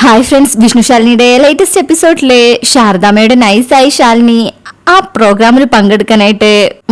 Hi friends Vishnu ശാലിനിയുടെ latest എപ്പിസോഡിലെ ശാരദാമ്മയുടെ നൈസായി ശാലിനി ആ പ്രോഗ്രാമിൽ പങ്കെടുക്കാനായിട്ട്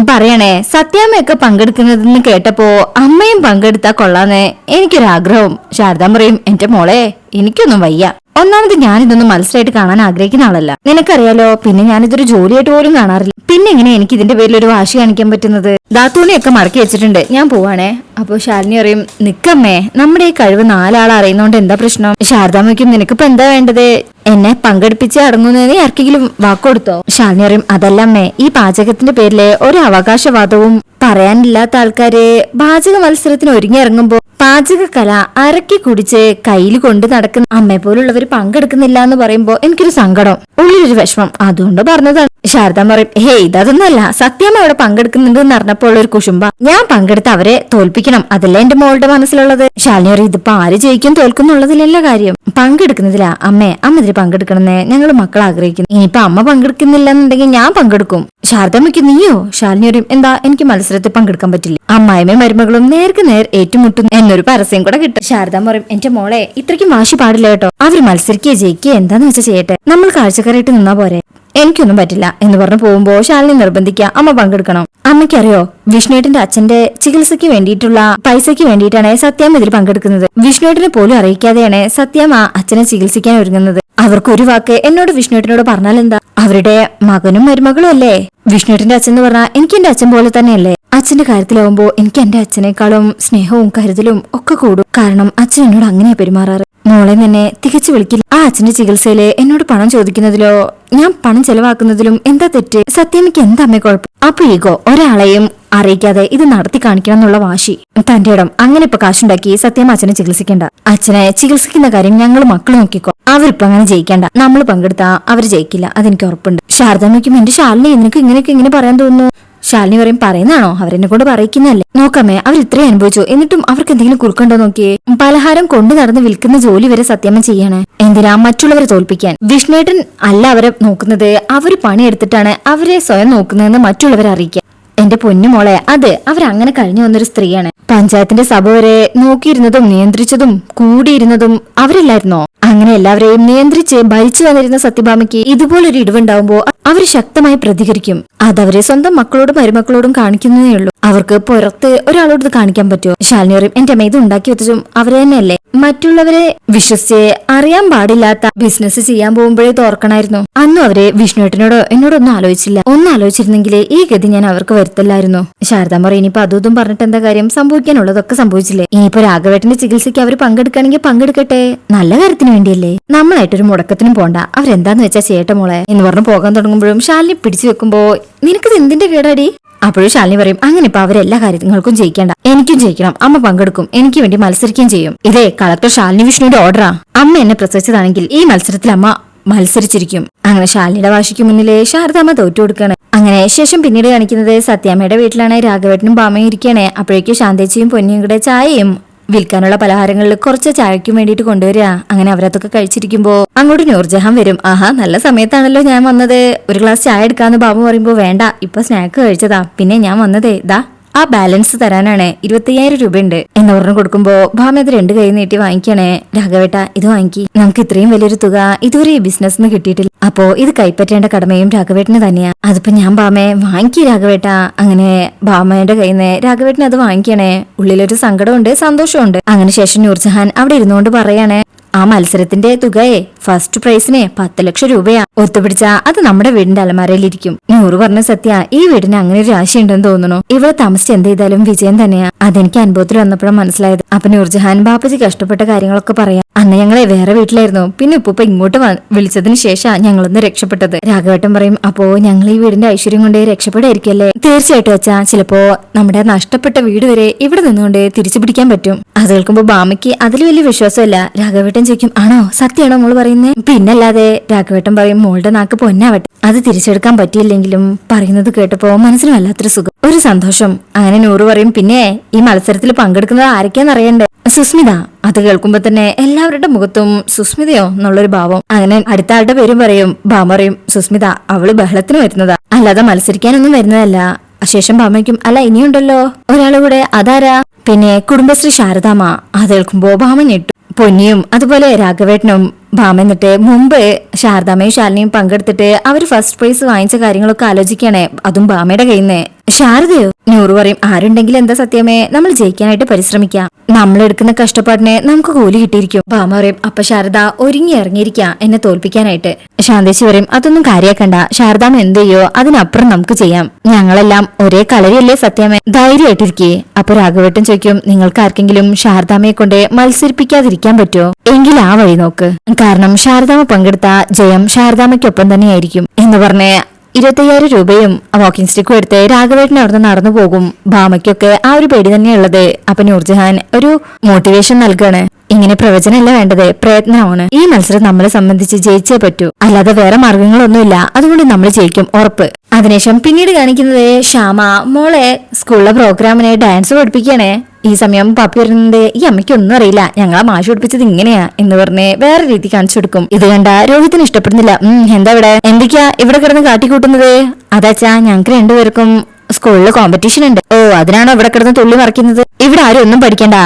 പറയണേ. സത്യാമ്മയൊക്കെ പങ്കെടുക്കുന്നതെന്ന് കേട്ടപ്പോ അമ്മയും പങ്കെടുത്താ കൊള്ളാന്ന് എനിക്കൊരാഗ്രഹം ശാരദാമ്മ പറയും എന്റെ മോളെ എനിക്കൊന്നും വയ്യ. ഒന്നാമത് ഞാനിതൊന്നും മത്സരമായിട്ട് കാണാൻ ആഗ്രഹിക്കുന്ന ആളല്ല. നിനക്കറിയാലോ പിന്നെ ഞാനിതൊരു ജോലിയായിട്ട് പോലും കാണാറില്ല. പിന്നെ എങ്ങനെ എനിക്ക് ഇതിന്റെ പേരിൽ ഒരു വാശി കാണിക്കാൻ പറ്റുന്നത്? ദാത്തൂനെയൊക്കെ മറക്കി വെച്ചിട്ടുണ്ട്. ഞാൻ പോവാണേ. അപ്പൊ ശാലിനി പറയും നിക്കമ്മേ നമ്മുടെ ഈ കഴിവ് നാലാൾ അറിയുന്നോണ്ട് എന്താ പ്രശ്നം? ശാരദാമ്മയ്ക്കും നിനക്കിപ്പോ എന്താ വേണ്ടത്? എന്നെ പങ്കെടുപ്പിച്ച് അടങ്ങുന്നതിന് ആർക്കെങ്കിലും വാക്കൊടുത്തോ? ശാലിനി പറയും അതല്ല അമ്മേ ഈ പാചകത്തിന്റെ പേരിലെ ഒരു അവകാശവാദവും പറയാനില്ലാത്ത ആൾക്കാര് പാചക മത്സരത്തിന് ഒരുങ്ങി ഇറങ്ങുമ്പോ പാചകകല അരക്കി കുടിച്ച് കയ്യിൽ കൊണ്ട് നടക്കുന്ന അമ്മയെ പോലുള്ളവർ പങ്കെടുക്കുന്നില്ല എന്ന് പറയുമ്പോ എനിക്കൊരു സങ്കടം. ഉള്ളിലൊരു വിഷമം. അതുകൊണ്ട് പറഞ്ഞതാണ്. ശാരദ പറയും ഹേ ഇതൊന്നല്ല. സത്യം അവിടെ പങ്കെടുക്കുന്നുണ്ട് എന്ന് അറിഞ്ഞപ്പോൾ ഒരു കുശുംബ ഞാൻ പങ്കെടുത്ത് അവരെ തോൽപ്പിക്കണം. അതല്ലേ എന്റെ മോളുടെ മനസ്സിലുള്ളത്? ശാലിനി പറയും ഇതിപ്പോ ആര് ജയിക്കും? തോൽക്കുന്നുള്ളതിലല്ല കാര്യം. പങ്കെടുക്കുന്നതിലാ. അമ്മേ അമ്മ ഇതിൽ പങ്കെടുക്കണമെന്ന് ഞങ്ങൾ മക്കൾ ആഗ്രഹിക്കുന്നു ഇനിയിപ്പൊ അമ്മ പങ്കെടുക്കുന്നില്ല എന്നുണ്ടെങ്കിൽ ഞാൻ പങ്കെടുക്കും. ശാരദമ്മയ്ക്ക് നീയോ? ശാലിനിയോടും എന്താ എനിക്ക് മത്സരത്തിൽ പങ്കെടുക്കാൻ പറ്റില്ല. അമ്മായിമ്മയും മരുമകളും നേർക്ക് നേർ ഏറ്റുമുട്ടുന്നു. എന്നൊരു പരസ്യം കൂടെ കിട്ടും. ശാരദാമ്മ പറയും എന്റെ മോളെ ഇത്രയ്ക്കും വാശി പാടില്ല കേട്ടോ. അവർ മത്സരിക്കുക ജയിക്കുക എന്താന്ന് വെച്ചാൽ ചെയ്യട്ടെ? നമ്മൾ കാഴ്ചക്കാരായിട്ട് നിന്നാ പോരെ. എനിക്കൊന്നും പറ്റില്ല. എന്ന് പറഞ്ഞു പോകുമ്പോ ശാലിനി നിർബന്ധിക്കുക അമ്മ പങ്കെടുക്കണം. അമ്മയ്ക്കറിയോ വിഷ്ണുവേട്ടന്റെ അച്ഛന്റെ ചികിത്സയ്ക്ക് വേണ്ടിയിട്ടുള്ള പൈസയ്ക്ക് വേണ്ടിയിട്ടാണ് സത്യാമ്മ ഇതിൽ പങ്കെടുക്കുന്നത്. വിഷ്ണുവേട്ടനെ പോലും അറിയിക്കാതെയാണ് സത്യാമ്മ അച്ഛനെ ചികിത്സിക്കാൻ ഒരുങ്ങുന്നത്. അവർക്ക് ഒരു വാക്ക് എന്നോട് വിഷ്ണുവേട്ടനോട് പറഞ്ഞാൽ എന്താ അവരുടെ മകനും മരുമകളും അല്ലേ? വിഷ്ണുട്ടിന്റെ അച്ഛൻ എന്ന് പറഞ്ഞാൽ എനിക്ക് എന്റെ അച്ഛൻ പോലെ തന്നെയല്ലേ? അച്ഛന്റെ കാര്യത്തിലാവുമ്പോ എനിക്ക് എന്റെ അച്ഛനേക്കാളും സ്നേഹവും കരുതലും ഒക്കെ കൂടും. കാരണം അച്ഛൻ എന്നോട് അങ്ങനെയാ പെരുമാറാറ്. മോളെ തന്നെ തികച്ചു വിളിക്കില്ല. ആ അച്ഛന്റെ ചികിത്സയിൽ എന്നോട് പണം ചോദിക്കുന്നതിലോ ഞാൻ പണം ചെലവാക്കുന്നതിലും എന്താ തെറ്റ്? സത്യമിക്ക് എന്താ അമ്മ കുഴപ്പം? അപ്പൊ ഈഗോ ഒരാളെയും അറിയിക്കാതെ ഇത് നടത്തി കാണിക്കണം എന്നുള്ള വാശി. തന്റെ ഇടം അങ്ങനെ ഇപ്പൊ കാശുണ്ടാക്കി സത്യം അച്ഛനെ ചികിത്സിക്കേണ്ട. അച്ഛനെ ചികിത്സിക്കുന്ന കാര്യം ഞങ്ങൾ മക്കൾ നോക്കിക്കോ. അവരിപ്പോ അങ്ങനെ ജയിക്കേണ്ട. നമ്മൾ പങ്കെടുത്താ അവർ ജയിക്കില്ല. അതെനിക്ക് ഉറപ്പുണ്ട്. ശാരദാമ്മയ്ക്കും എന്റെ ശാലിനെ നിനക്ക് ഇങ്ങനെയൊക്കെ ഇങ്ങനെ പറയാൻ തോന്നുന്നു. ശാലിനി പറയും പറയുന്നതാണോ? അവരെന്നെ കൊണ്ട് പറയിക്കുന്നതല്ലേ? നോക്കാമേ അവർ ഇത്രയും അനുഭവിച്ചു. എന്നിട്ടും അവർക്ക് എന്തെങ്കിലും കുറുക്കണ്ടോ നോക്കിയേ? പലഹാരം കൊണ്ടു നടന്ന് വിൽക്കുന്ന ജോലി വരെ സത്യമ്മ ചെയ്യാണ്. എന്തിനാ മറ്റുള്ളവരെ തോൽപ്പിക്കാൻ? വിഷ്ണേട്ടൻ അല്ല അവരെ നോക്കുന്നത്. അവർ പണിയെടുത്തിട്ടാണ് അവരെ സ്വയം നോക്കുന്നതെന്ന് മറ്റുള്ളവരെ അറിയിക്കാൻ. എന്റെ പൊന്നുമോളെ അത് അവരങ്ങനെ കഴിഞ്ഞു വന്നൊരു സ്ത്രീയാണ്. പഞ്ചായത്തിന്റെ സഭ വരെ നോക്കിയിരുന്നതും നിയന്ത്രിച്ചതും കൂടിയിരുന്നതും അവരില്ലായിരുന്നോ? അങ്ങനെ എല്ലാവരെയും നിയന്ത്രിച്ച് ഭരിച്ചു വന്നിരുന്ന സത്യഭാമയ്ക്ക് ഇതുപോലൊരു ഇടിവുണ്ടാവുമ്പോ അവർ ശക്തമായി പ്രതികരിക്കും. അതവരെ സ്വന്തം മക്കളോടും മരുമക്കളോടും കാണിക്കുന്നതേ ഉള്ളൂ. അവർക്ക് പുറത്ത് ഒരാളോട് കാണിക്കാൻ പറ്റുമോ? ശാലിനി പറയും എന്റെ അമ്മ ഇത് ഉണ്ടാക്കി വെച്ചതും അവരെ തന്നെയല്ലേ? മറ്റുള്ളവരെ വിശ്വസിച്ച് അറിയാൻ പാടില്ലാത്ത ബിസിനസ് ചെയ്യാൻ പോകുമ്പോഴേ തോർക്കണായിരുന്നു അന്നും അവരെ വിഷ്ണുവേട്ടനോടോ എന്നോടൊന്നും ആലോചിച്ചില്ല. ഒന്നും ആലോചിച്ചിരുന്നെങ്കിൽ ഈ ഗതി ഞാൻ അവർക്ക് വരുത്തില്ലായിരുന്നു. ശാരദാ പറയും ഇനിയിപ്പോ അതും പറഞ്ഞിട്ട് എന്താ കാര്യം? സംഭവിക്കാനുള്ളതൊക്കെ സംഭവിച്ചില്ലേ? ഇനിയിപ്പോ രാഘവേട്ടന്റെ ചികിത്സയ്ക്ക് അവർ പങ്കെടുക്കണമെങ്കിൽ പങ്കെടുക്കട്ടെ? നല്ല കാര്യത്തിന് വേണ്ടിയല്ലേ? നമ്മളായിട്ടൊരു മുടക്കത്തിനും പോണ്ട. അവരെന്താന്ന് വെച്ചാൽ ചെയ്യട്ടെ മോളെ? എന്ന് പറഞ്ഞു പോകാൻ തുടങ്ങുമ്പോഴും ശാലിനി പിടിച്ചു വെക്കുമ്പോ നിനക്കിത് എന്തിന്റെ കേടാടി? അപ്പോഴും ശാലിനി പറയും അങ്ങനെ ഇപ്പൊ അവരെല്ലാ കാര്യങ്ങൾക്കും ജയിക്കേണ്ട. എനിക്കും ജയിക്കണം. അമ്മ പങ്കെടുക്കും. എനിക്ക് വേണ്ടി മത്സരിക്കുകയും ചെയ്യും. ഇതേ കളക്ടർ ശാലിനി വിഷ്ണുവിന്റെ ഓർഡറാ അമ്മ എന്നെ പ്രസവിച്ചതാണെങ്കിൽ ഈ മത്സരത്തിൽ അമ്മ മത്സരിച്ചിരിക്കും. അങ്ങനെ ശാലിനിയുടെ വാശിക്ക് മുന്നിലെ ശാരദാമ്മ തോറ്റു കൊടുക്കുകയാണ് അങ്ങനെ ശേഷം പിന്നീട് കാണിക്കുന്നത് സത്യാമ്മയുടെ വീട്ടിലാണ് രാഘവേട്ടനും ബാമയും ഇരിക്കുകയാണ് അപ്പോഴേക്കും ശാന്തേച്ചിയും പൊന്നിയും കൂടെ ചായയും വിൽക്കാനുള്ള പലഹാരങ്ങളിൽ കുറച്ച് ചായക്കും വേണ്ടിയിട്ട് കൊണ്ടുവരിക. അങ്ങനെ അവരതൊക്കെ കഴിച്ചിരിക്കുമ്പോ അങ്ങോട്ട് നൂർജഹാൻ വരും. ആഹാ നല്ല സമയത്താണല്ലോ ഞാൻ വന്നത്. ഒരു ഗ്ലാസ് ചായ എടുക്കാന്ന് ബാബു പറയുമ്പോ വേണ്ട ഇപ്പൊ സ്നാക്ക് കഴിച്ചതാ. പിന്നെ ഞാൻ വന്നതേ ദാ. ആ ബാലൻസ് തരാനാണ് ഇരുപത്തയ്യായിരം രൂപയുണ്ട്. എന്ന് പറഞ്ഞു കൊടുക്കുമ്പോ ഭാമി അത് രണ്ട് കൈ നീട്ടി വാങ്ങിക്കണേ. രാഘവേട്ട ഇത് വാങ്ങിക്കി. നമുക്ക് ഇത്രയും വലിയൊരു തുക ഇതുവരെ ഈ നിന്ന് കിട്ടിയിട്ടില്ല. അപ്പോ ഇത് കൈപ്പറ്റേണ്ട കടമയും രാഘവേട്ടന് തന്നെയാ. അതിപ്പോ ഞാൻ ഭാമയെ വാങ്ങിക്കി രാഘവേട്ട. അങ്ങനെ ഭാമയുടെ കയ്യിൽ നിന്ന് രാഘവേട്ടന് അത് വാങ്ങിക്കണേ. ഉള്ളിലൊരു സങ്കടമുണ്ട് സന്തോഷമുണ്ട്. അങ്ങനെ ശേഷം നൂർജഹാൻ അവിടെ ഇരുന്നുകൊണ്ട് പറയാണ് ആ മത്സരത്തിന്റെ തുകയെ ഫസ്റ്റ് പ്രൈസിന് പത്ത് ലക്ഷം രൂപയാ. ഒത്തുപിടിച്ച അത് നമ്മുടെ വീടിന്റെ അലമാരയിലിരിക്കും. നൂറ് പറഞ്ഞ സത്യ ഈ വീടിന് അങ്ങനെ ഒരു ആശയുണ്ടെന്ന് തോന്നുന്നു. ഇവിടെ താമസിച്ച് എന്ത് ചെയ്താലും വിജയം തന്നെയാ. അതെനിക്ക് അനുഭവത്തിൽ വന്നപ്പോഴും മനസ്സിലായത്. അപ്പൊ നൂർജഹാൻ ബാപ്പജി കഷ്ടപ്പെട്ട കാര്യങ്ങളൊക്കെ പറയാം. അന്ന് ഞങ്ങളെ വേറെ വീട്ടിലായിരുന്നു. പിന്നെ ഉപ്പൂപ്പ ഇങ്ങോട്ട് വിളിച്ചതിന് ശേഷം ഞങ്ങളൊന്ന് രക്ഷപ്പെട്ടത്. രാഘവേട്ടൻ പറയും അപ്പോ ഞങ്ങൾ ഈ വീടിന്റെ ഐശ്വര്യം കൊണ്ട് രക്ഷപ്പെടായിരിക്കല്ലേ? തീർച്ചയായിട്ടും അച്ഛാ ചിലപ്പോ നമ്മുടെ നഷ്ടപ്പെട്ട വീട് വരെ ഇവിടെ നിന്നുകൊണ്ട് തിരിച്ചു പിടിക്കാൻ പറ്റും. അത് കേൾക്കുമ്പോ ബാമയ്ക്ക് അതിൽ വലിയ വിശ്വാസമല്ല. രാഘവേട്ടൻ ചോദിക്കും ആണോ? സത്യമാണോ മോൾ പറയുന്നത് പിന്നല്ലാതെ രാഘവേട്ടൻ പറയും മോളുടെ നാക്ക് പൊന്നാവട്ടെ. അത് തിരിച്ചെടുക്കാൻ പറ്റിയില്ലെങ്കിലും പറയുന്നത് കേട്ടപ്പോ മനസ്സിന് വല്ലാത്തൊരു സുഖം ഒരു സന്തോഷം. അങ്ങനെ നൂറ് പറയും പിന്നെ ഈ മത്സരത്തിൽ പങ്കെടുക്കുന്നത് ആരൊക്കെയാണെന്നറിയണ്ടേ സുസ്മിത അത് കേൾക്കുമ്പോ തന്നെ എല്ലാവരുടെ മുഖത്തും സുസ്മിതയോ എന്നുള്ളൊരു ഭാവം. അങ്ങനെ അടുത്ത ആളുടെ പേരും പറയും ഭാമ പറയും സുസ്മിത അവൾ ബഹളത്തിന് വരുന്നതാ. അല്ലാതെ മത്സരിക്കാനൊന്നും വരുന്നതല്ല. ശേഷം ഭാമയ്ക്കും അല്ല ഇനിയുണ്ടല്ലോ. ഒരാൾ കൂടെ അതാരാ? പിന്നെ കുടുംബശ്രീ ശാരദാമ്മ അത് കേൾക്കുമ്പോ ഭാമ ഞെട്ടു. പൊന്നിയും അതുപോലെ രാഘവേട്ടനും ഭാമ എന്നിട്ട് മുമ്പ് ശാരദാമ്മയും ശാലിനിയും പങ്കെടുത്തിട്ട് അവർ ഫസ്റ്റ് പ്രൈസ് വാങ്ങിച്ച കാര്യങ്ങളൊക്കെ ആലോചിക്കണേ അതും ഭാമയുടെ കയ്യിൽ നിന്ന് ശാരദയോ നൂറ് പറയും ആരുണ്ടെങ്കിൽ എന്താ സത്യമേ? നമ്മൾ ജയിക്കാനായിട്ട് പരിശ്രമിക്കാം. നമ്മൾ എടുക്കുന്ന കഷ്ടപ്പാടിന് നമുക്ക് കൂലി കിട്ടിയിരിക്കും. ഭാമ പറയും അപ്പൊ ശാരദ ഒരുങ്ങി ഇറങ്ങിയിരിക്കാം എന്നെ തോൽപ്പിക്കാനായിട്ട്. ശാന്തേശി പറയും അതൊന്നും കാര്യാക്കണ്ട. ശാരദാമ്മ എന്ത് ചെയ്യോ അതിനപ്പുറം നമുക്ക് ചെയ്യാം. ഞങ്ങളെല്ലാം ഒരേ കളരിയല്ലേ സത്യമേ? ധൈര്യമായിട്ടിരിക്കേ. അപ്പൊ രാഘവേട്ടൻ ചോദിക്കും നിങ്ങൾക്ക് ആർക്കെങ്കിലും ശാരദാമ്മയെ കൊണ്ട് മത്സരിപ്പിക്കാതിരിക്കാൻ പറ്റുമോ എങ്കിൽ ആ വഴി നോക്ക്. കാരണം ശാരദാമ്മ പങ്കെടുത്ത ജയം ശാരദാമ്മയ്ക്കൊപ്പം തന്നെയായിരിക്കും എന്ന് പറഞ്ഞ് ഇരുപത്തയ്യായിരം രൂപയും വാക്കിംഗ് സ്റ്റിക്കും എടുത്ത് രാഘവേട്ടൻ അവിടുന്ന് നടന്നു പോകും. ഭാമയ്ക്കൊക്കെ ആ ഒരു പേടി തന്നെയുള്ളത്. അപ്പൊ നൂർജഹാൻ ഒരു മോട്ടിവേഷൻ നൽകാണ്. ഇങ്ങനെ പ്രവചനമല്ല വേണ്ടത് പ്രയത്നമാണ്. ഈ മത്സരം നമ്മളെ സംബന്ധിച്ച് ജയിച്ചേ പറ്റൂ. അല്ലാതെ വേറെ മാർഗങ്ങളൊന്നുമില്ല. അതുകൊണ്ട് നമ്മൾ ജയിക്കും ഉറപ്പ്. അതിനുശേഷം പിന്നീട് കാണിക്കുന്നത് ശ്യാമ. മോളെ സ്കൂളിലെ പ്രോഗ്രാമിന് ഡാൻസ് പഠിപ്പിക്കണേ ഈ സമയം പപ്പി പറയുന്നത് ഈ അമ്മയ്ക്ക് ഒന്നും അറിയില്ല. ഞങ്ങളെ മാഷ് പഠിപ്പിച്ചത് ഇങ്ങനെയാ എന്ന് പറഞ്ഞ് വേറെ രീതി കാണിച്ചു കൊടുക്കും. ഇത് കണ്ട രോഹിതിന് ഇഷ്ടപ്പെടുന്നില്ല. ഉം എന്താ ഇവിടെ? എന്തൊക്കെയാ? ഇവിടെ കിടന്ന് കാട്ടിക്കൂട്ടുന്നത്? അതാച്ചാ ഞങ്ങൾക്ക് രണ്ടുപേർക്കും സ്കൂളിൽ കോമ്പറ്റീഷൻ ഉണ്ട്. ഓ അതിനാണോ ഇവിടെ കിടന്ന് തുള്ളി മറിക്കുന്നത്? ഇവിടെ ആരും ഒന്നും പഠിക്കണ്ട.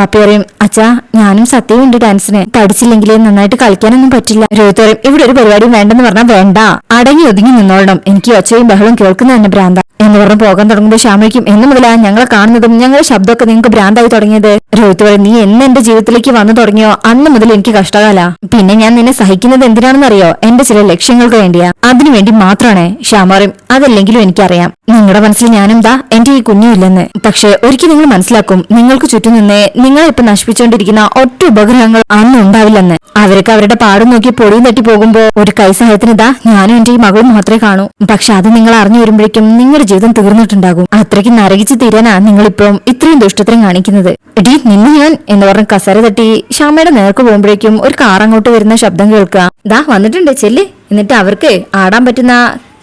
പപ്പി പറയും അച്ഛാ ഞാനും സത്യവും ഉണ്ട് ഡാൻസിന്. പഠിച്ചില്ലെങ്കിൽ നന്നായിട്ട് കളിക്കാനൊന്നും പറ്റില്ല. രോഹിത് പറയും ഇവിടെ ഒരു പരിപാടിയും വേണ്ടെന്ന് പറഞ്ഞാൽ വേണ്ട. അടങ്ങി ഒതുങ്ങി നിന്നോളണം. എനിക്ക് ഒച്ചയും ബഹളവും കേൾക്കുന്ന തന്നെ ഭ്രാന്ത പറഞ്ഞ് പോകാൻ തുടങ്ങുമ്പോൾ ശ്യാമയ്ക്കും എന്ന് മുതലാ ഞങ്ങളെ കാണുന്നതും ഞങ്ങളുടെ ശബ്ദമൊക്കെ നിങ്ങൾക്ക് ഭ്രാന്തായി തുടങ്ങിയത്. രോഹിത് പറയും നീ എന്ന് എന്റെ ജീവിതത്തിലേക്ക് വന്നു തുടങ്ങിയോ? അന്ന് മുതൽ എനിക്ക് കഷ്ടകാല. പിന്നെ ഞാൻ നിന്നെ സഹിക്കുന്നത് എന്തിനാണെന്നറിയോ? എന്റെ ചില ലക്ഷ്യങ്ങൾക്ക് വേണ്ടിയാ. അതിനുവേണ്ടി മാത്രമാണ് ശ്യാമ പറയും അതല്ലെങ്കിലും എനിക്കറിയാം. നിങ്ങളുടെ മനസ്സിൽ ഞാനും എന്റെ ഈ കുഞ്ഞുമില്ലെന്ന് പക്ഷെ ഒരിക്കൽ നിങ്ങൾ മനസ്സിലാക്കും നിങ്ങൾക്ക് ചുറ്റും നിന്നേ ഇപ്പൊ നശിപ്പിച്ചുകൊണ്ടിരിക്കുന്ന ഒറ്റ ഉപഗ്രഹങ്ങൾ അന്നും ഉണ്ടാവില്ലെന്ന്. അവരൊക്കെ അവരുടെ പാടും നോക്കി പൊടിയും തട്ടി പോകുമ്പോ ഒരു കൈ സഹായത്തിന് ഇതാ ഞാനും എന്റെ ഈ മകളും മാത്രമേ കാണൂ. പക്ഷെ അത് നിങ്ങൾ അറിഞ്ഞു വരുമ്പോഴേക്കും നിങ്ങളുടെ ജീവിതം തീർന്നിട്ടുണ്ടാകും. അത്രയ്ക്ക് നരകിച്ച് തീരാനാ നിങ്ങളിപ്പം ഇത്രയും ദുഷ്ടത്തിനും കാണിക്കുന്നത്. എടി നിന്ന് ഞാൻ എന്ന് പറഞ്ഞ കസര തട്ടി ഷാമയുടെ നേർക്ക് പോകുമ്പോഴേക്കും ഒരു കാർ അങ്ങോട്ട് വരുന്ന ശബ്ദം കേൾക്കുക. ദാ വന്നിട്ടുണ്ട് ചെല്ലേ. എന്നിട്ട് അവർക്ക് ആടാൻ പറ്റുന്ന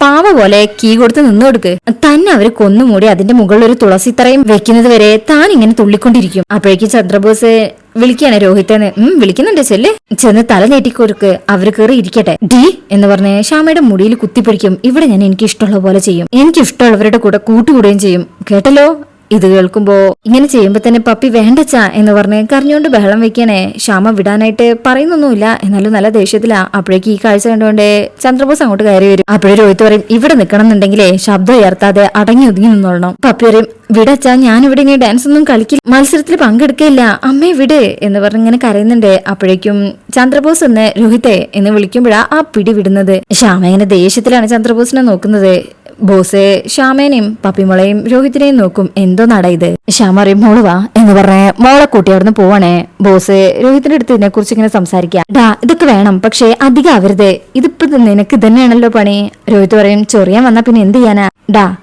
പാവ പോലെ കീ കൊടുത്ത് നിന്നു കൊടുക്ക്. തന്നെ അവർ കൊന്നുമൂടി അതിന്റെ മുകളിൽ ഒരു തുളസിത്തറയും വെക്കുന്നത് വരെ താൻ ഇങ്ങനെ തുള്ളിക്കൊണ്ടിരിക്കും. അപ്പോഴേക്കും ചന്ദ്രബോസ് വിളിക്കാണ് രോഹിത്തേന്ന്. ഉം വിളിക്കുന്നുണ്ട് ചെല്ല് ചെന്ന് തല നീട്ടിക്കൊടുക്ക് അവർ കയറി ഇരിക്കട്ടെ. ഡി എന്ന് പറഞ്ഞ് ശ്യാമയുടെ മുടിയിൽ കുത്തിപ്പിടിക്കും. ഇവിടെ ഞാൻ എനിക്ക് ഇഷ്ടമുള്ള പോലെ ചെയ്യും. എനിക്ക് ഇഷ്ടമുള്ളവരുടെ കൂടെ കൂട്ടുകൂടുകയും ചെയ്യും. കേട്ടല്ലോ? ഇത് കേൾക്കുമ്പോ ഇങ്ങനെ ചെയ്യുമ്പോ തന്നെ പപ്പി വേണ്ടച്ച എന്ന് പറഞ്ഞ് കരഞ്ഞുകൊണ്ട് ബഹളം വെക്കണേ. ശ്യാമ വിടാനായിട്ട് പറയുന്നൊന്നുമില്ല. എന്നാലും നല്ല ദേഷ്യത്തിലാ. അപ്പോഴേക്ക് ഈ കാഴ്ച കണ്ടുകൊണ്ട് ചന്ദ്രബോസ് അങ്ങോട്ട് കയറി വരും. അപ്പോഴേ രോഹിത് പറയും ഇവിടെ നിൽക്കണം എന്നുണ്ടെങ്കിലേ ശബ്ദം ഉയർത്താതെ അടങ്ങി ഒതുങ്ങി നിന്നോളണം. പപ്പി പറയും വിടച്ച ഇവിടെ ഇനി ഡാൻസ് ഒന്നും കളിക്കില്ല. മത്സരത്തിൽ പങ്കെടുക്കില്ല അമ്മേ വിട്. എന്ന് പറഞ്ഞ് ഇങ്ങനെ കരയുന്നുണ്ട്. അപ്പോഴേക്കും ചന്ദ്രബോസ് എന്ന് രോഹിത്തെ എന്ന് വിളിക്കുമ്പോഴാ ആ പിടി വിടുന്നത്. ശ്യാമ ഇങ്ങനെ ദേഷ്യത്തിലാണ് ചന്ദ്രബോസിനെ നോക്കുന്നത്. ബോസ് ശ്യാമേനെയും പപ്പിമുളയും രോഹിത്തിനെയും നോക്കും എന്തോ നട ഇത്. ശ്യാമ അറിയും മോൾ വാ എന്ന് പറഞ്ഞ് മോളെ കൂട്ടി അവിടുന്ന് പോവാണേ. ബോസ് രോഹിത്തിന്റെ അടുത്ത് ഇതിനെ കുറിച്ച് ഇങ്ങനെ സംസാരിക്കാം ഡാ ഇതൊക്കെ വേണം പക്ഷേ അധികം ആവരുത്. ഇതിപ്പോ നിനക്ക് തന്നെയാണല്ലോ പണി. രോഹിത് പറയും ചൊറിയാൻ വന്നാ പിന്നെ എന്ത് ചെയ്യാനാ? ഡാ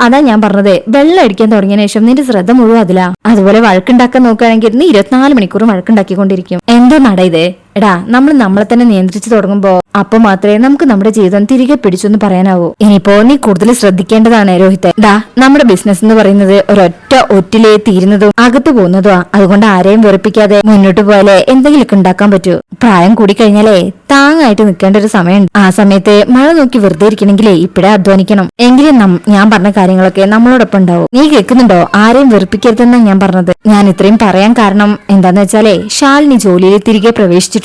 അതാ ഞാൻ പറഞ്ഞത്. വെള്ളം അടിക്കാൻ തുടങ്ങിയ ശേഷം നിന്റെ ശ്രദ്ധ മുഴുവൻ അതിലാ. അതുപോലെ വഴക്കുണ്ടാക്കാൻ നോക്കുകയാണെങ്കിൽ നീ ഇരുപത്തിനാല് മണിക്കൂർ വഴക്കുണ്ടാക്കിക്കൊണ്ടിരിക്കും. എന്തോ നട ഇത്? എടാ നമ്മൾ നമ്മളെ തന്നെ നിയന്ത്രിച്ചു തുടങ്ങുമ്പോ അപ്പൊ മാത്രമേ നമുക്ക് നമ്മുടെ ജീവിതം തിരികെ പിടിച്ചു എന്ന് പറയാനാവൂ. ഇനിയിപ്പോ നീ കൂടുതൽ ശ്രദ്ധിക്കേണ്ടതാണ് രോഹിത്തെ. ഡാ നമ്മുടെ ബിസിനസ് എന്ന് പറയുന്നത് ഒരൊറ്റ ഒറ്റിലേ തീരുന്നതും അകത്തു പോകുന്നതും അതുകൊണ്ട് ആരെയും വെറുപ്പിക്കാതെ മുന്നോട്ട് പോയാലേ എന്തെങ്കിലുമൊക്കെ ഉണ്ടാക്കാൻ പറ്റൂ. പ്രായം കൂടി കഴിഞ്ഞാലേ താങ്ങായിട്ട് നിൽക്കേണ്ട ഒരു സമയമുണ്ട്. ആ സമയത്ത് മഴ നോക്കി വെറുതെ ഇരിക്കണമെങ്കിലേ ഇപ്പഴേ അധ്വാനിക്കണം. എങ്കിലും ഞാൻ പറഞ്ഞ കാര്യങ്ങളൊക്കെ നമ്മളോടൊപ്പം ഉണ്ടാവും. നീ കേൾക്കുന്നുണ്ടോ? ആരെയും വെറുപ്പിക്കരുതെന്നാണ് ഞാൻ പറഞ്ഞത്. ഞാൻ ഇത്രയും പറയാൻ കാരണം എന്താന്ന് വെച്ചാലേ ഷാലിനി ജോലിയിൽ തിരികെ പ്രവേശിച്ചിട്ടുണ്ട്.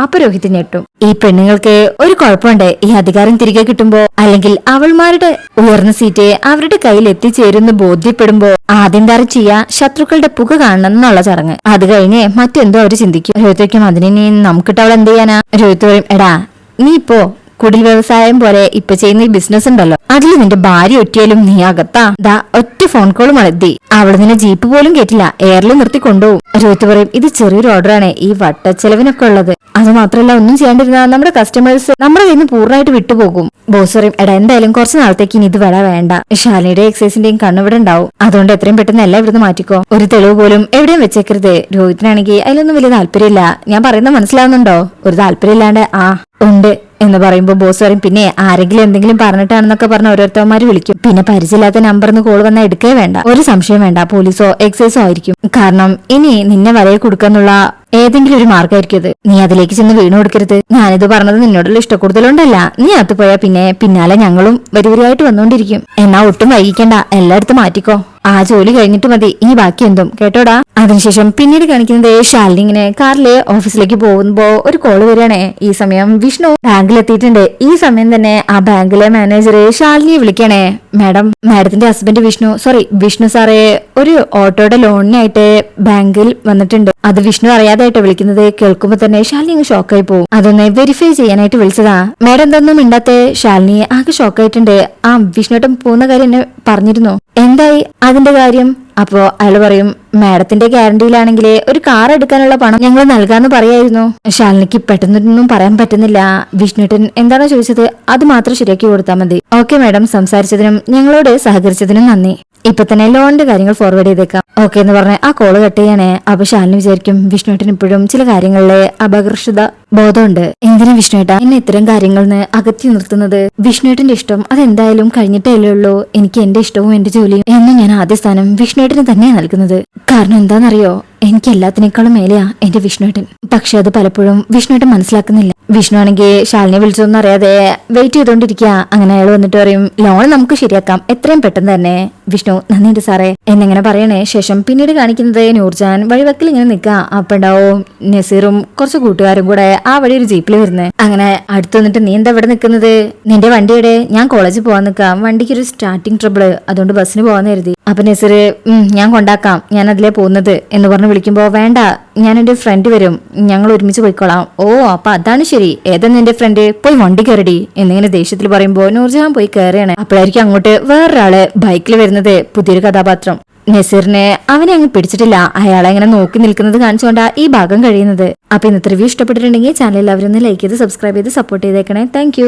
അപ്പൊ രോഹിത് ഞെട്ടും. ഈ പെണ്ണുങ്ങൾക്ക് ഒരു കുഴപ്പമുണ്ട്. ഈ അധികാരം തിരികെ കിട്ടുമ്പോ അല്ലെങ്കിൽ അവൾമാരുടെ ഉയർന്ന സീറ്റ് അവരുടെ കയ്യിൽ എത്തിച്ചേരുന്ന് ബോധ്യപ്പെടുമ്പോ ആദ്യം താരം ചെയ്യാ ശത്രുക്കളുടെ പുക കാണണം എന്നുള്ള ചടങ്ങ്. അത് കഴിഞ്ഞ് മറ്റെന്തോ അവർ ചിന്തിക്കും. രോഹിതയ്ക്കും അതിനെ നമുക്കിട്ട് അവൾ എന്ത് ചെയ്യാനാ? രോഹിത് എടാ നീ ഇപ്പോ കുടിൽ വ്യവസായം പോലെ ഇപ്പൊ ചെയ്യുന്ന ഈ ബിസിനസ് ഉണ്ടല്ലോ. അതിൽ നിന്റെ ഭാര്യ ഒറ്റിയാലും നീ അകത്താ. ദാ ഒറ്റ ഫോൺ കോൾ മളത്തി അവൾ നിന്നെ ജീപ്പ് പോലും കേട്ടില്ല എയറിൽ നിർത്തി കൊണ്ടുപോകും. രോഹിത് പറയും ഇത് ചെറിയൊരു ഓർഡറാണ് ഈ വട്ടച്ചെലവിനൊക്കെ ഉള്ളത്. അത് മാത്രമല്ല ഒന്നും ചെയ്യാണ്ടിരുന്ന നമ്മുടെ കസ്റ്റമേഴ്സ് നമ്മുടെ കയ്യിൽ നിന്ന് പൂർണമായിട്ട് വിട്ടുപോകും. ബോസ് പറയും എടാ എന്തായാലും കുറച്ച് നാളത്തേക്ക് ഇനി ഇത് വര വേണ്ട. ഷാലിയുടെ എക്സൈസിന്റെയും കണ്ണുവിടെ ഉണ്ടാവും. അതുകൊണ്ട് എത്രയും പെട്ടെന്ന് എല്ലാം ഇവിടുന്ന് മാറ്റിക്കോ. ഒരു തെളിവ് പോലും എവിടെയും വെച്ചേക്കരുത്. രോഹിത്തിനാണെങ്കിൽ അതിലൊന്നും വലിയ താല്പര്യമില്ല. ഞാൻ പറയുന്നത് മനസ്സിലാവുന്നുണ്ടോ? ഒരു താല്പര്യമില്ലാണ്ട് ആ ഉണ്ട്. എന്ന് പറയുമ്പോൾ ബോസ് പറയും പിന്നെ ആരെങ്കിലും എന്തെങ്കിലും പറഞ്ഞിട്ടാണെന്നൊക്കെ പറഞ്ഞ ഓരോരുത്തന്മാർ വിളിക്കും. പിന്നെ പരിചയമില്ലാത്ത നമ്പറിന്ന് കോൾ വന്നാൽ എടുക്കേ വേണ്ട. ഒരു സംശയം വേണ്ട പോലീസോ എക്സൈസോ ആയിരിക്കും. കാരണം ഇനി നിന്നെ വരയെ കൊടുക്കാന്നുള്ള ഏതെങ്കിലും ഒരു മാർഗമായിരിക്കും അത് നീ അതിലേക്ക് ചെന്ന് വീണു കൊടുക്കരുത്. ഞാനിത് പറഞ്ഞത് നിന്നോടുള്ള ഇഷ്ടക്കൂടുതലുണ്ടല്ല. നീ അത് പോയാൽ പിന്നെ പിന്നാലെ ഞങ്ങളും വരിവരിയായിട്ട് വന്നുകൊണ്ടിരിക്കും എന്നാ ഒട്ടും വൈകിക്കണ്ട. എല്ലായിടത്തും മാറ്റിക്കോ. ആ ജോലി കഴിഞ്ഞിട്ട് മതി ഇനി ബാക്കി എന്തും. കേട്ടോടാ? അതിനുശേഷം പിന്നീട് കാണിക്കുന്നത് ശാലിനി ഇങ്ങനെ കാറിൽ ഓഫീസിലേക്ക് പോകുമ്പോ ഒരു കോൾ വരികയാണേ. ഈ സമയം വിഷ്ണു ബാങ്കിൽ എത്തിയിട്ടുണ്ട് ഈ സമയം തന്നെ ആ ബാങ്കിലെ മാനേജർ ശാലിനിയെ വിളിക്കണേ മാഡം മാഡത്തിന്റെ ഹസ്ബൻഡ് വിഷ്ണു സോറി വിഷ്ണു സാറേ ഒരു ഓട്ടോയുടെ ലോണിനായിട്ട് ബാങ്കിൽ വന്നിട്ടുണ്ട്. അത് വിഷ്ണു അറിയാതായിട്ട് വിളിക്കുന്നത് കേൾക്കുമ്പോ തന്നെ ശാലിനി അങ്ങ് ഷോക്കായി പോകും അതൊന്ന് വെരിഫൈ ചെയ്യാനായിട്ട് വിളിച്ചതാ. മാഡം എന്തൊന്നും മിണ്ടാത്തെ? ശാലിനി ആകെ ഷോക്കായിട്ടുണ്ട് ആ വിഷ്ണുട്ടൻ പോകുന്ന കാര്യം എന്നെ പറഞ്ഞിരുന്നു. എന്തായി? അതിന്റെ കാര്യം അപ്പോൾ അയാൾ പറയും മാഡത്തിന്റെ ഗ്യാരണ്ടിയിലാണെങ്കിൽ ഒരു കാർ എടുക്കാനുള്ള പണം ഞങ്ങൾ നൽകാന്ന് പറയായിരുന്നു. ശാലിനിക്ക് പെട്ടെന്നൊന്നും പറയാൻ പറ്റുന്നില്ല. വിഷ്ണുട്ടൻ എന്താണോ ചോദിച്ചത് അത് മാത്രം ശരിയാക്കി കൊടുത്താൽ മതി. ഓക്കെ മാഡം സംസാരിച്ചതിനും ഞങ്ങളോട് സഹകരിച്ചതിനും നന്ദി. ഇപ്പൊ തന്നെ ലോണിന്റെ കാര്യങ്ങൾ ഫോർവേഡ് ചെയ്തേക്കാം. ഓക്കെ എന്ന് പറഞ്ഞ ആ കോൾ കട്ട് ചെയ്യാനേ അപ്പൊ ശാലിനി വിചാരിക്കും വിഷ്ണുട്ടൻ ഇപ്പോഴും ചില കാര്യങ്ങളിലെ അപകർഷത ബോധമുണ്ട്. എന്തിനാ വിഷ്ണുട്ട എന്നെ ഇത്തരം കാര്യങ്ങളിൽ നിന്ന് അകറ്റി നിർത്തുന്നത്? വിഷ്ണുട്ടന്റെ ഇഷ്ടം അതെന്തായാലും കഴിഞ്ഞിട്ടേ ഉള്ളൂ. എനിക്ക് എന്റെ ഇഷ്ടവും എന്റെ ജോലിയും എന്നും ഞാൻ ആദ്യ സ്ഥാനം വിഷ്ണുട്ടന് തന്നെയാണ് നൽകുന്നത്. കാരണം എന്താണെന്നറിയോ? എനിക്ക് എല്ലാത്തിനേക്കാളും മേലെയാ എന്റെ വിഷ്ണുട്ടൻ പക്ഷെ അത് പലപ്പോഴും വിഷ്ണുട്ടൻ മനസ്സിലാക്കുന്നില്ല. വിഷ്ണു ആണെങ്കിൽ ശാലിനെ വിളിച്ചൊന്നും അറിയാതെ വെയിറ്റ് ചെയ്തോണ്ടിരിക്കുക അങ്ങനെ അയാൾ വന്നിട്ട് പറയും ലോൺ നമുക്ക് ശരിയാക്കാം. എത്രയും പെട്ടെന്ന് തന്നെ. വിഷ്ണു നന്ദിയുണ്ട് സാറേ. എന്നിങ്ങനെ പറയണേ? ശേഷം പിന്നീട് കാണിക്കുന്നത് നൂർജാൻ വഴിവക്കിൽ ഇങ്ങനെ നിൽക്കുക അപ്പൊ ഉണ്ടാവും നസീറും കുറച്ച് കൂട്ടുകാരും കൂടെ ആ വഴി ഒരു ജീപ്പിൽ വരുന്നത് അങ്ങനെ അടുത്ത് വന്നിട്ട് നീ എന്താ ഇവിടെ നിൽക്കുന്നത് നിന്റെ വണ്ടിയുടെ ഞാൻ കോളേജിൽ പോകാൻ നിൽക്കാം വണ്ടിക്ക് ഒരു സ്റ്റാർട്ടിങ് ട്രബിൾ അതുകൊണ്ട് ബസ്സിന് പോകാൻ കരുതി. അപ്പൊ നസീർ ഞാൻ കൊണ്ടാക്കാം. ഞാൻ അതിലേ പോകുന്നത്. എന്ന് പറഞ്ഞ് വിളിക്കുമ്പോ വേണ്ട ഞാൻ എന്റെ ഫ്രണ്ട് വരും. ഞങ്ങൾ ഒരുമിച്ച് പോയിക്കോളാം. ഓ അപ്പം അതാണ് ശരി. ഏതാ നിന്റെ ഫ്രണ്ട് പോയി വണ്ടി കയറടി. എന്നിങ്ങനെ ദേഷ്യത്തിൽ പറയുമ്പോൾ നൂർജഹാൻ പോയി കയറിയാണ് അപ്പോഴായിരിക്കും അങ്ങോട്ട് വേറൊരാൾ ബൈക്കിൽ വരുന്നത് പുതിയൊരു കഥാപാത്രം. നസീറിനെ അവനെ അങ്ങ് പിടിച്ചിട്ടില്ല. അയാളെ അങ്ങനെ നോക്കി നിൽക്കുന്നത് കാണിച്ചുകൊണ്ടാ ഈ ഭാഗം കഴിയുന്നത്. അപ്പൊ ഇന്നത്തെ റിവ്യൂ ഇഷ്ടപ്പെട്ടിട്ടുണ്ടെങ്കിൽ ചാനൽ എല്ലാവരും ഒന്ന് ലൈക്ക് ചെയ്ത് സബ്സ്ക്രൈബ് ചെയ്ത് സപ്പോർട്ട് ചെയ്തേക്കണേ. താങ്ക്